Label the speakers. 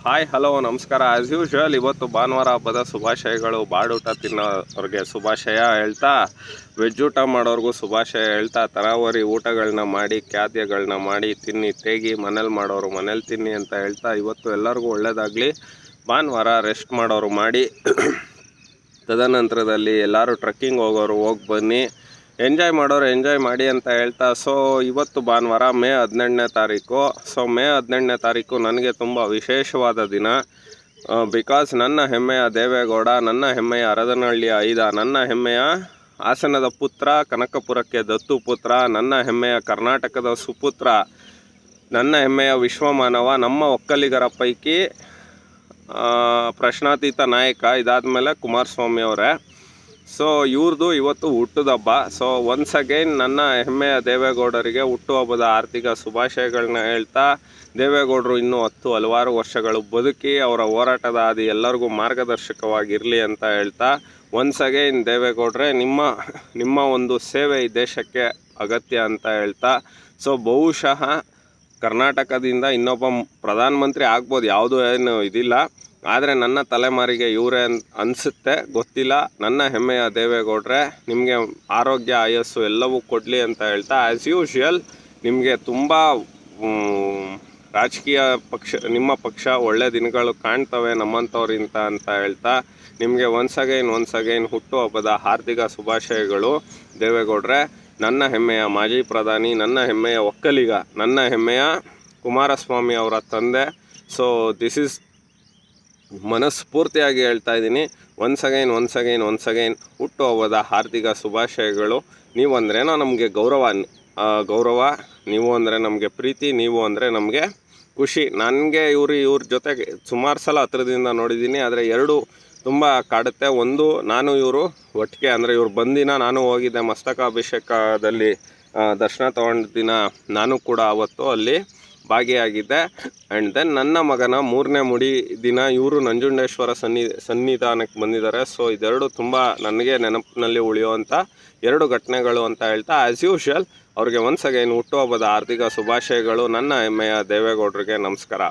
Speaker 1: Hi, hello, ನಮಸ್ಕಾರ. As usual ಇವತ್ತು ಭಾನುವಾರ ಹಬ್ಬದ ಶುಭಾಶಯಗಳು. ಬಾಡೂಟ ತಿನ್ನೋರಿಗೆ ಶುಭಾಶಯ ಹೇಳ್ತಾ, ವೆಜ್ ಊಟ ಮಾಡೋರಿಗೂ ಶುಭಾಶಯ ಹೇಳ್ತಾ, ತರಾವರಿ ಊಟಗಳನ್ನ ಮಾಡಿ ಖಾದ್ಯಗಳನ್ನ ಮಾಡಿ, ತಿನ್ನಿ, ತೇಗಿ, ಮನೇಲಿ ಮಾಡೋರು ಮನೇಲಿ ತಿನ್ನಿ ಅಂತ ಹೇಳ್ತಾ, ಇವತ್ತು ಎಲ್ಲರಿಗೂ ಒಳ್ಳೆಯದಾಗಲಿ ಭಾನುವಾರ ರೆಸ್ಟ್ ಮಾಡೋರು ಮಾಡಿ. ತದನಂತರದಲ್ಲಿ ಎಲ್ಲರೂ ಟ್ರೆಕ್ಕಿಂಗ್ ಹೋಗೋರು ಹೋಗಿ ಬನ್ನಿ. ಎಂಜಾಯ್ ಮಾಡೋರು ಎಂಜಾಯ್ ಮಾಡಿ ಅಂತ ಹೇಳ್ತಾ ಸೊ ಇವತ್ತು ಭಾನುವಾರ ಮೇ ಹದಿನೆಂಟನೇ ತಾರೀಕು. ಸೊ ಮೇ ಹದಿನೆಂಟನೇ ತಾರೀಕು ನನಗೆ ತುಂಬ ವಿಶೇಷವಾದ ದಿನ. ಬಿಕಾಸ್ ನನ್ನ ಹೆಮ್ಮೆಯ ದೇವೇಗೌಡ, ನನ್ನ ಹೆಮ್ಮೆಯ ಅರದನಹಳ್ಳಿಯ ಐದ, ನನ್ನ ಹೆಮ್ಮೆಯ ಹಾಸನದ ಪುತ್ರ, ಕನಕಪುರಕ್ಕೆ ದತ್ತು ಪುತ್ರ, ನನ್ನ ಹೆಮ್ಮೆಯ ಕರ್ನಾಟಕದ ಸುಪುತ್ರ, ನನ್ನ ಹೆಮ್ಮೆಯ ವಿಶ್ವಮಾನವ, ನಮ್ಮ ಒಕ್ಕಲಿಗರ ಪೈಕಿ ಪ್ರಶ್ನಾತೀತ ನಾಯಕ ಇದಾದಮೇಲೆ ಕುಮಾರಸ್ವಾಮಿ ಅವರೇ ಸೊ ಇವ್ರದ್ದು ಇವತ್ತು ಹುಟ್ಟುದಬ್ಬ ಸೊ ಒನ್ಸ್ ಅಗೈನ್ ನನ್ನ ಹೆಮ್ಮೆಯ ದೇವೇಗೌಡರಿಗೆ ಹುಟ್ಟುಹಬ್ಬದ ಆರ್ಥಿಕ ಶುಭಾಶಯಗಳನ್ನ ಹೇಳ್ತಾ, ದೇವೇಗೌಡರು ಇನ್ನೂ ಹತ್ತು ಹಲವಾರು ವರ್ಷಗಳು ಬದುಕಿ ಅವರ ಹೋರಾಟದ ಹಾದಿ ಎಲ್ಲರಿಗೂ ಮಾರ್ಗದರ್ಶಕವಾಗಿರಲಿ ಅಂತ ಹೇಳ್ತಾ ಒನ್ಸ್ ಅಗೈನ್ ದೇವೇಗೌಡ್ರೆ ನಿಮ್ಮ ನಿಮ್ಮ ಒಂದು ಸೇವೆ ಈ ದೇಶಕ್ಕೆ ಅಗತ್ಯ ಅಂತ ಹೇಳ್ತಾ ಸೊ ಬಹುಶಃ ಕರ್ನಾಟಕದಿಂದ ಇನ್ನೊಬ್ಬ ಪ್ರಧಾನಮಂತ್ರಿ ಆಗ್ಬೋದು, ಯಾವುದು ಏನು ಇದಿಲ್ಲ. ಆದರೆ ನನ್ನ ತಲೆಮಾರಿಗೆ ಇವರೇ ಅನ್, ಅನಿಸುತ್ತೆ, ಗೊತ್ತಿಲ್ಲ. ನನ್ನ ಹೆಮ್ಮೆಯ ದೇವೇಗೌಡ್ರೆ, ನಿಮಗೆ ಆರೋಗ್ಯ, ಆಯಸ್ಸು ಎಲ್ಲವೂ ಕೊಡಲಿ ಅಂತ ಹೇಳ್ತಾ ಆ್ಯಸ್ ಯೂಶ್ವಲ್ ನಿಮಗೆ ತುಂಬ ರಾಜಕೀಯ ಪಕ್ಷ, ನಿಮ್ಮ ಪಕ್ಷ ಒಳ್ಳೆ ದಿನಗಳು ಕಾಣ್ತವೆ ನಮ್ಮಂಥವ್ರಿಂತ ಅಂತ ಹೇಳ್ತಾ, ನಿಮಗೆ ಒನ್ಸ್ ಅಗೈನ್ ಒನ್ಸ್ ಅಗೈನ್ ಹುಟ್ಟುಹಬ್ಬದ ಹಾರ್ದಿಕ ಶುಭಾಶಯಗಳು ದೇವೇಗೌಡ್ರೆ. ನನ್ನ ಹೆಮ್ಮೆಯ ಮಾಜಿ ಪ್ರಧಾನಿ, ನನ್ನ ಹೆಮ್ಮೆಯ ಒಕ್ಕಲಿಗ, ನನ್ನ ಹೆಮ್ಮೆಯ ಕುಮಾರಸ್ವಾಮಿ ಅವರ ತಂದೆ. ಸೊ ದಿಸ್ ಇಸ್ ಮನಸ್ಫೂರ್ತಿಯಾಗಿ ಹೇಳ್ತಾ ಇದ್ದೀನಿ. Once again once again once again ಹುಟ್ಟುಹಬ್ಬದ ಹಾರ್ದಿಕ ಶುಭಾಶಯಗಳು. ನೀವು ಅಂದ್ರೇನೋ ನಮಗೆ ಗೌರವ ಗೌರವ, ನೀವು ಅಂದರೆ ನಮಗೆ ಪ್ರೀತಿ, ನೀವು ಅಂದರೆ ನಮಗೆ ಖುಷಿ. ನನಗೆ ಇವ್ರು, ಇವ್ರ ಜೊತೆಗೆ ಸುಮಾರು ಸಲ ಹತ್ರದಿಂದ ನೋಡಿದ್ದೀನಿ, ಆದರೆ ಎರಡು ತುಂಬ ಕಾಡುತ್ತೆ. ಒಂದು, ನಾನು ಇವರು ಒಟ್ಟಿಗೆ ಅಂದರೆ ಇವ್ರು ಬಂದಿನ ನಾನು ಹೋಗಿದ್ದೆ ಮಸ್ತಕಾಭಿಷೇಕದಲ್ಲಿ ದರ್ಶನ ತಗೊಂಡ ದಿನ ನಾನು ಕೂಡ ಅವತ್ತು ಅಲ್ಲಿ ಭಾಗಿಯಾಗಿದ್ದೆ. ಆ್ಯಂಡ್ ದೆನ್ ನನ್ನ ಮಗನ ಮೂರನೇ ಮುಡಿ ದಿನ ಇವರು ನಂಜುಂಡೇಶ್ವರ ಸನ್ನಿ, ಸನ್ನಿಧಾನಕ್ಕೆ ಬಂದಿದ್ದಾರೆ. ಸೊ ಇದೆರಡು ತುಂಬ ನನಗೆ ನೆನಪಿನಲ್ಲಿ ಉಳಿಯುವಂಥ ಎರಡು ಘಟನೆಗಳು ಅಂತ ಹೇಳ್ತಾ ಆ್ಯಸ್ ಯೂಶುವಲ್ ಅವ್ರಿಗೆ ಒನ್ಸ್ ಅಗೈನ್ ಹುಟ್ಟುಹಬ್ಬದ ಆರ್ಥಿಕ ಶುಭಾಶಯಗಳು. ನನ್ನ ಹೆಮ್ಮೆಯ ದೇವೇಗೌಡರಿಗೆ ನಮಸ್ಕಾರ.